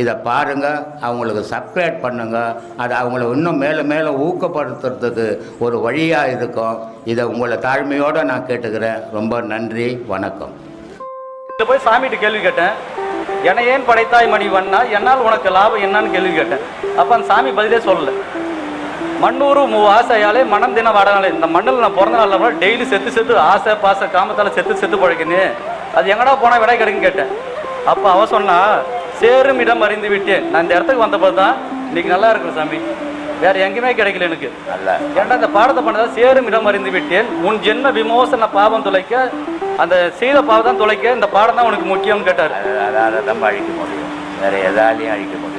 இதை பாருங்க அவங்களுக்கு சப்ஸ்கிரைப் பண்ணுங்கள் அது அவங்கள இன்னும் மேலும் மேலும் ஊக்கப்படுத்துறதுக்கு ஒரு வழியாக இருக்கும். இதை உங்களை தாழ்மையோடு நான் கேட்டுக்கிறேன். ரொம்ப நன்றி வணக்கம். இதில் போய் சாமிகிட்ட கேள்வி கேட்டேன். என்னை ஏன் படைத்தாய் மணி வண்ணா என்னால் உனக்கு லாபம் என்னன்னு கேள்வி கேட்டேன். அப்போ அந்த சாமி பதிலே சொல்லல. மண்ணூறு மூ ஆசையாலே மனம் தின வாடனாலே. இந்த மண்ணில் நான் பிறந்த நாளில் டெய்லி செத்து செத்து ஆசை பாச காமத்தால் செத்து செத்து பழைக்கினே அது எங்கடா போனால் விடை கிடைக்குன்னு கேட்டேன். அப்போ அவ சொன்னா சேரும் இடம் அறிந்து விட்டேன். நான் இந்த இடத்துக்கு வந்தபோது தான் இன்னைக்கு நல்லா இருக்கிற சாமி? வேற எங்கேயுமே கிடைக்கல எனக்கு. நல்லா ஏன்டா இந்த பாடத்தை பண்ணதா? சேரும் இடம் அறிந்து விட்டேன். உன் ஜென்ம விமோசன பாவம் துளைக்க அந்த செய்த பாவம் துளைக்க இந்த பாடம் தான் உனக்கு முக்கியம்னு கேட்டார். அதால் தான் அழிக்க முடியும். வேற எதாலையும் அழிக்க முடியும்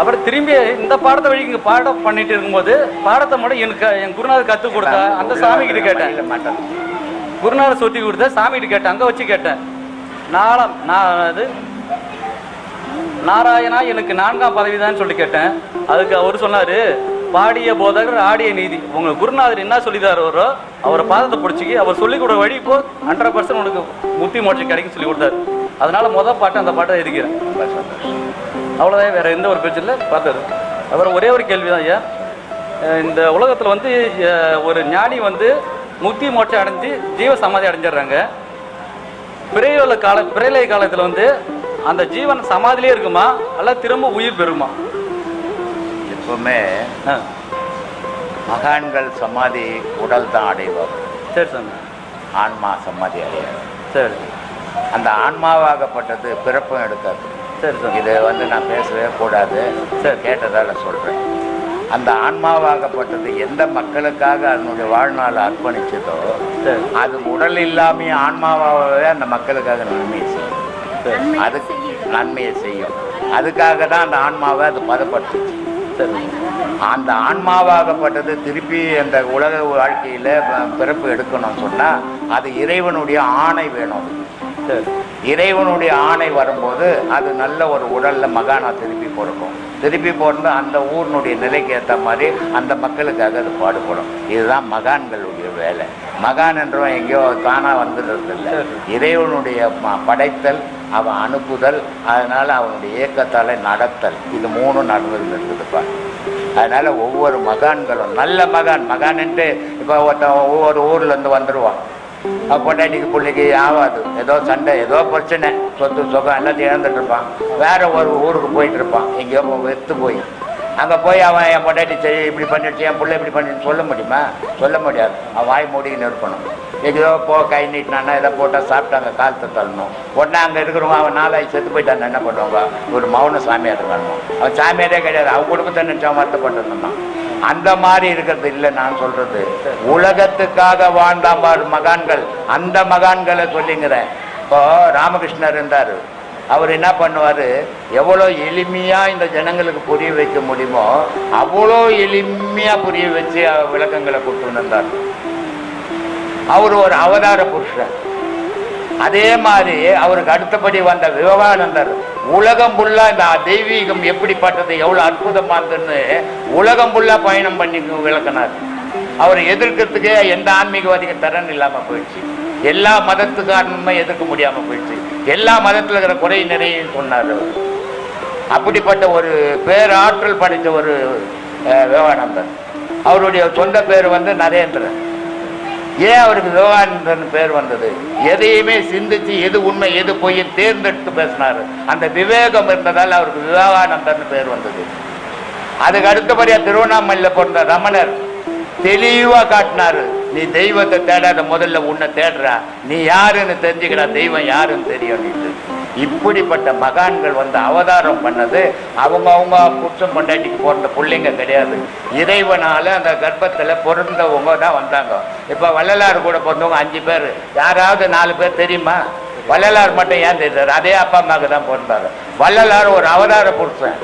அப்புறம் திரும்பி இந்த பாடத்தை வழி இங்க பாடம் பண்ணிட்டு இருக்கும்போது பாடத்தை மட்டும் எனக்கு என் குருநாதர் கற்றுக் கொடுத்தா அந்த சாமி கிட்ட கேட்டேன். மாட்டேன் குருநாதர் சொல்லி கொடுத்த சாமி கிட்ட கேட்டேன். அங்க வச்சு கேட்டேன். நாலாம் நான் அது நாராயணா எனக்கு நான்காம் பதவிதான் சொல்லி கேட்டேன். அதுக்கு அவர் சொன்னாரு பாடிய போதகர் ஆடிய நீதி. உங்க குருநாதர் என்ன சொல்லிதாரு அவரோ? அவரை பாதத்தை பிடிச்சிக்கி அவர் சொல்லி கொடுக்க வழி இப்போ ஹண்ட்ரட் பர்சன்ட் உனக்கு முத்தி மோட்சம் கிடைக்கும் சொல்லி கொடுத்தாரு. அதனால முதல் பாட்டு அந்த பாட்டை எழுதிக்கிறேன் அவ்வளோதான் வேற எந்த ஒரு பிரச்சனை இல்லை. பார்த்தது அப்புறம் ஒரே ஒரு கேள்வி தான் ஐயா இந்த உலகத்தில் வந்து ஒரு ஞானி வந்து முக்தி மோட்சம் அடைஞ்சு ஜீவ சமாதி அடைஞ்சிடுறாங்க. பிறையுள்ள கால பிறைலை காலத்தில் வந்து அந்த ஜீவன் சமாதிலே இருக்குமா? அல்ல திரும்ப உயிர் பெறுமா? எப்பவுமே மகான்கள் சமாதி உடல் தான் அடைவார் சரி சாமி. ஆன்மா சமாதி அடையாது. சரி. அந்த ஆன்மாவாகப்பட்டது பிறப்பும் எடுக்காது. சரி சாமி. இதை வந்து நான் பேசவே கூடாது. சரி. கேட்டதால சொல்றேன். அந்த ஆன்மாவாகப்பட்டது எந்த மக்களுக்காக அதனுடைய வாழ்நாளை அர்ப்பணிச்சதோ சரி. அது உடல் இல்லாமையே ஆன்மாவாகவே அந்த மக்களுக்காக நன்மையை செய்யும். சரி அது நன்மையை செய்யும். அதுக்காக தான் அந்த ஆன்மாவை அது பதப்படுத்துச்சு சரி. அந்த ஆன்மாவாகப்பட்டது திருப்பி அந்த உலக வாழ்க்கையில் பிறப்பு எடுக்கணும்னு சொன்னால் அது இறைவனுடைய ஆணை வேணும். சரி. இறைவனுடைய ஆணை வரும்போது அது நல்ல ஒரு உடல்ல மகானா திருப்பி பிறக்கும். திருப்பி பிறந்து அந்த ஊரினுடைய நிலைக்கு ஏற்ற மாதிரி அந்த மக்களுக்காக அது பாடுபடும். இதுதான் மகான்களுடைய வேலை. மகான் என்றவன் எங்கேயோ தானா வந்துடுறது இல்லை இறைவனுடைய படைத்தல் அவன் அனுப்புதல் அதனால் அவனுடைய இயக்கத்தால் நடத்தல் இது மூணும் நடந்துகிட்டு இருக்குதுப்பா அதனால் ஒவ்வொரு மகான்களும் நல்ல மகான் மகான்ட்டு இப்போ ஒருத்தன் ஒவ்வொரு ஊர்லேருந்து வந்துடுவான் அப்போ பொண்டாட்டிக்கு பிள்ளைக்கு ஆகாது. ஏதோ சண்டை ஏதோ பிரச்சனை சொத்து சுகம் எல்லாத்தையும் இழந்துட்டு இருப்பான். வேற ஒரு ஊருக்கு போயிட்டு இருப்பான். எங்கேயோ வெத்து போய். அங்கே போய் அவன் என் பொண்டாட்டி சரி இப்படி பண்ணிடுச்சு என் பிள்ளை இப்படி பண்ணிட்டு சொல்ல முடியுமா? சொல்ல முடியாது. அவன் வாய் மூடிக்கின்னு இருக்கணும். எங்கேயோ போ கை நீட்டினானா எதை போட்டால் சாப்பிட்டாங்க காலத்தை தள்ளணும் உடனே அங்கே இருக்கிறவங்க அவன் நாளாகி செத்து போயிட்டான் என்ன பண்ணுவாங்க? ஒரு மௌன சாமியார் வரணும் அவன் சாமியாரே கிடையாது அவன் குடும்பத்தை நினச்சா வருத்தப்பட்டிருந்தான் அந்த மாதிரி இருக்கிறது இல்லை நான் சொல்றது. உலகத்துக்காக வாழ்ந்தாம்பார் மகான்கள் அந்த மகான்களை சொல்லிங்கிறேன் இப்போ ராமகிருஷ்ணர் இருந்தார். அவர் என்ன பண்ணுவார்? எவ்வளோ எளிமையாக இந்த ஜனங்களுக்கு புரிய வைக்க முடியுமோ அவ்வளோ எளிமையாக புரிய வச்சு விளக்கங்களை கொடுத்து வந்தார் அவர் ஒரு அவதார புருஷன். அதே மாதிரி அவருக்கு அடுத்தபடி வந்த விவேகானந்தர் உலகம் புல்லா இந்த தெய்வீகம் எப்படிப்பட்டது எவ்வளவு அற்புதமானதுன்னு உலகம் புல்லா பயணம் பண்ணி விளக்கினார். அவர் எதிர்க்கிறதுக்கே எந்த ஆன்மீகவாதிக்கு திறன் இல்லாம போயிடுச்சு. எல்லா மதத்துக்காரனுமே எதிர்க்க முடியாம போயிடுச்சு. எல்லா மதத்துல இருக்கிற குறை நிறையும் சொன்னார் அவர். அப்படிப்பட்ட ஒரு பேராற்றல் படைத்த ஒரு விவகானந்தர் விவேகானந்தர். அவருடைய சொந்த பேர் வந்து நரேந்திரன். ஏன் அவருக்கு விவேகானந்தன் பேர் வந்தது? எதையுமே சிந்திச்சு எது உண்மை எது பொய் தேர்ந்தெடுத்து பேசினாரு. அந்த விவேகம் இருந்ததால் அவருக்கு விவேகானந்தன் பேர் வந்தது. அதுக்கு அடுத்தபடியா திருவண்ணாமலையில பிறந்த ரமணர் தெளிவா காட்டினாரு. நீ தெய்வத்தை தேடாத முதல்ல உன்னை தேடுறா. நீ யாருன்னு தெரிஞ்சுக்கடா தெய்வம் யாருன்னு தெரியும் இப்படிப்பட்ட மகான்கள் வந்து அவதாரம் பண்ணது அவங்க அவங்க புருஷன் பொண்டாட்டிக்கு பிறந்த பிள்ளைங்க கிடையாது. இறைவனால அந்த கர்ப்பத்தில் பிறந்தவங்க தான் வந்தாங்க. இப்போ வள்ளலார் கூட பிறந்தவங்க அஞ்சு பேர். யாராவது நாலு பேர் தெரியுமா? வள்ளலார் மட்டும் ஏன் தெரியாது அதே அப்பா அம்மாவுக்கு தான் பிறந்தார். வள்ளலார் ஒரு அவதார புருஷன்.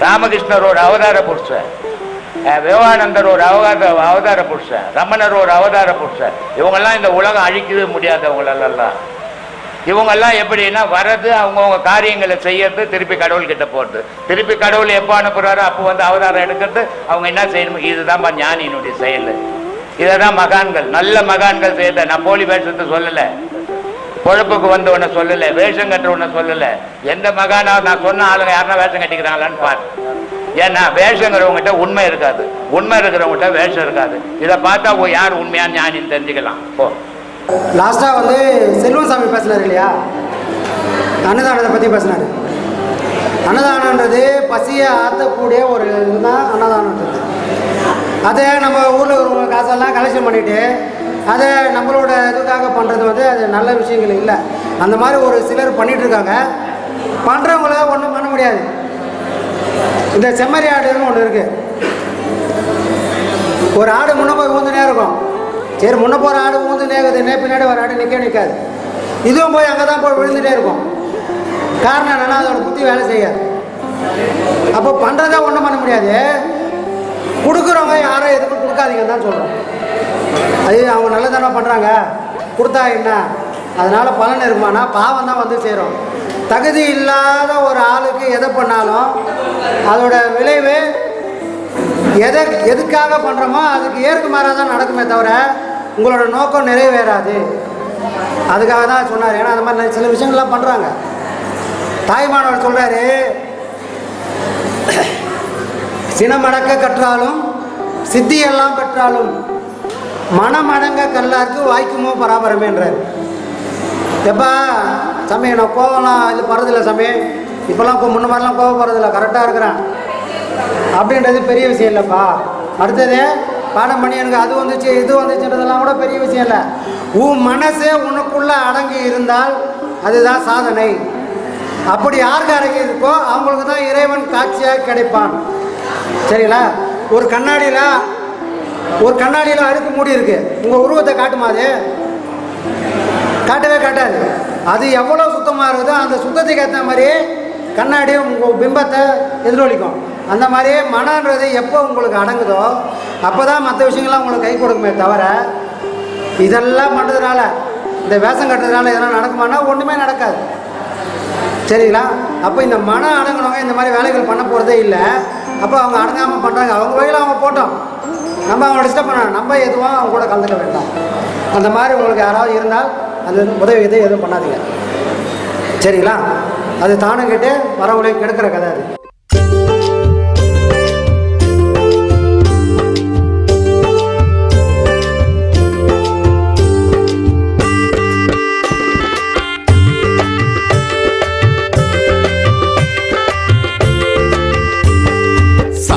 ராமகிருஷ்ணர் ஒரு அவதார புருஷன். அஹ் விவேகானந்தர் ஒரு அவதார அவதார புருஷன். ரமணர் ஒரு அவதார புருஷன். இவங்கெல்லாம் இந்த உலகம் அழிக்கவே முடியாதவங்களெல்லாம். இவங்கெல்லாம் எப்படின்னா வர்றது அவங்கவுங்க காரியங்களை செய்யறது திருப்பி கடவுள் கிட்ட போறது. திருப்பி கடவுள் எப்போ அனுப்புறாரோ அப்போ வந்து அவதாரம் எடுக்கிறது. அவங்க என்ன செய்யணும் இதுதான்ப்பா ஞானியினுடைய செயல். இதை தான் மகான்கள் நல்ல மகான்கள் செய்யல நான் போலி வேஷத்தை சொல்லலை. பொழப்புக்கு வந்தவனை சொல்லல. வேஷம் கட்டுறவனை சொல்லல. எந்த மகானா நான் சொன்ன ஆளுங்க யாருன்னா வேஷம் கட்டிக்கிறாங்களான்னு பாரு. ஏன்னா வேஷங்கிறவங்ககிட்ட உண்மை இருக்காது. உண்மை இருக்கிறவங்ககிட்ட வேஷம் இருக்காது. இதை பார்த்தா யார் உண்மையான ஞானின்னு தெரிஞ்சுக்கலாம். போ. லாஸ்ட்டாக வந்து செல்வம் சாமி பேசினார் இல்லையா? அன்னதானத்தை பற்றி பேசினார். அன்னதானன்றது பசியை ஆற்றக்கூடிய ஒரு இதுதான் அன்னதானன்றது அதை நம்ம ஊரில் ஒரு காசெல்லாம் கலெக்ஷன் பண்ணிவிட்டு அதை நம்மளோட இதுக்காக பண்ணுறது வந்து அது நல்ல விஷயங்கள் இல்லை. அந்த மாதிரி ஒரு சிலர் பண்ணிகிட்ருக்காங்க இருக்காங்க பண்ணுறவங்கள ஒன்றும் பண்ண முடியாது. இந்த செம்மறி ஆடுன்னு ஒன்று இருக்குது ஒரு ஆடு முன்ன போய் ஊந்துனே இருக்கும். சரி முன்ன போகிற ஆடு ஊந்துனே இருக்குது நே பின்னாடி ஒரு ஆடு நிற்க நிற்காது இதுவும் போய் அங்கே தான் போய் விழுந்துட்டே இருக்கும். காரணம் என்னன்னா அதோட புத்தி வேலை செய்யாது. அப்போ பண்ணுறதா ஒன்றும் பண்ண முடியாது. கொடுக்குறவங்க யாரும் எதுக்கும் கொடுக்காதீங்கன்னு தான் சொல்கிறோம் அது அவங்க நல்லதானே பண்ணுறாங்க கொடுத்தா என்ன? அதனால் பலன் இருக்குமானா பாவம் தான் வந்து சேரும். தகுதி இல்லாத ஒரு ஆளுக்கு எதை பண்ணாலும் அதோட விளைவு எதை எதுக்காக பண்ணுறோமோ அதுக்கு ஏற்குமாறாக தான் நடக்குமே தவிர உங்களோட நோக்கம் நிறைவேறாது. அதுக்காக தான் சொன்னார். ஏன்னா அந்த மாதிரி சில விஷயங்கள்லாம் பண்ணுறாங்க தாய்மானவர் சொல்கிறாரு சினமடக்க கற்றாலும் சித்தியெல்லாம் பெற்றாலும் மனமடங்க கல்லாருக்கு வாய்க்குமோ பராபரமேன்றார் எப்பா சாமி நான் கோவம்லாம் இது படுறதில்ல சமயம் இப்போல்லாம் இப்போ முன்ன மாதிரிலாம் கோவப்படுறதில்ல. கரெக்டாக இருக்கிறேன். அப்படின்றது பெரிய விஷயம் இல்லைப்பா. அடுத்தது பாடம் பண்ணி எனக்கு அது வந்துச்சு இது வந்துச்சுன்றதெல்லாம் கூட பெரிய விஷயம் இல்லை. உன் மனசே உனக்குள்ளே அடங்கி இருந்தால் அதுதான் சாதனை. அப்படி யாருக்கு அடங்கி இருக்கோ அவங்களுக்கு தான் இறைவன் காட்சியாக கிடைப்பான். சரிங்களா? ஒரு கண்ணாடியில் ஒரு கண்ணாடியில் அழுக்கு மூடி இருக்கு. உங்கள் உருவத்தை காட்டுமா அது? காட்டவே காட்டாது. அது எவ்வளோ சுத்தமாக இருக்குதோ அந்த சுத்தத்துக்கு ஏற்ற மாதிரி கண்ணாடி உங்கள் பிம்பத்தை எதிரொலிக்கும். அந்த மாதிரியே மனன்றது எப்போ உங்களுக்கு அடங்குதோ அப்போ தான் மற்ற விஷயங்கள்லாம் உங்களுக்கு கை கொடுக்குமே தவிர இதெல்லாம் பண்ணுறதுனால இந்த வேஷம் கட்டுறதுனால எதனா நடக்குமானா ஒன்றுமே நடக்காது. சரிங்களா? அப்போ இந்த மனம் அடங்கினவங்க இந்த மாதிரி வேலைகள் பண்ண போகிறதே இல்லை. அப்போ அவங்க அடங்காமல் பண்ணுறாங்க அவங்க வகையில் அவங்க போட்டோம். நம்ம அவங்க டிஸ்டர்ப் பண்ண நம்ம எதுவும் அவங்க கூட கலந்துக்க வேண்டாம். அந்த மாதிரி உங்களுக்கு யாராவது இருந்தால் அந்த உதவி எதுவும் எதுவும் பண்ணாதீங்க. சரிங்களா? அது தானும் கேட்டு வரவங்களையும் கெடுக்கிற கதை அது.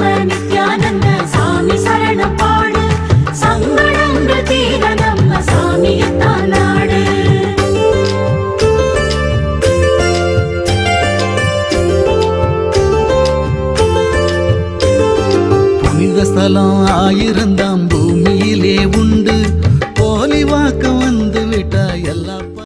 சாமி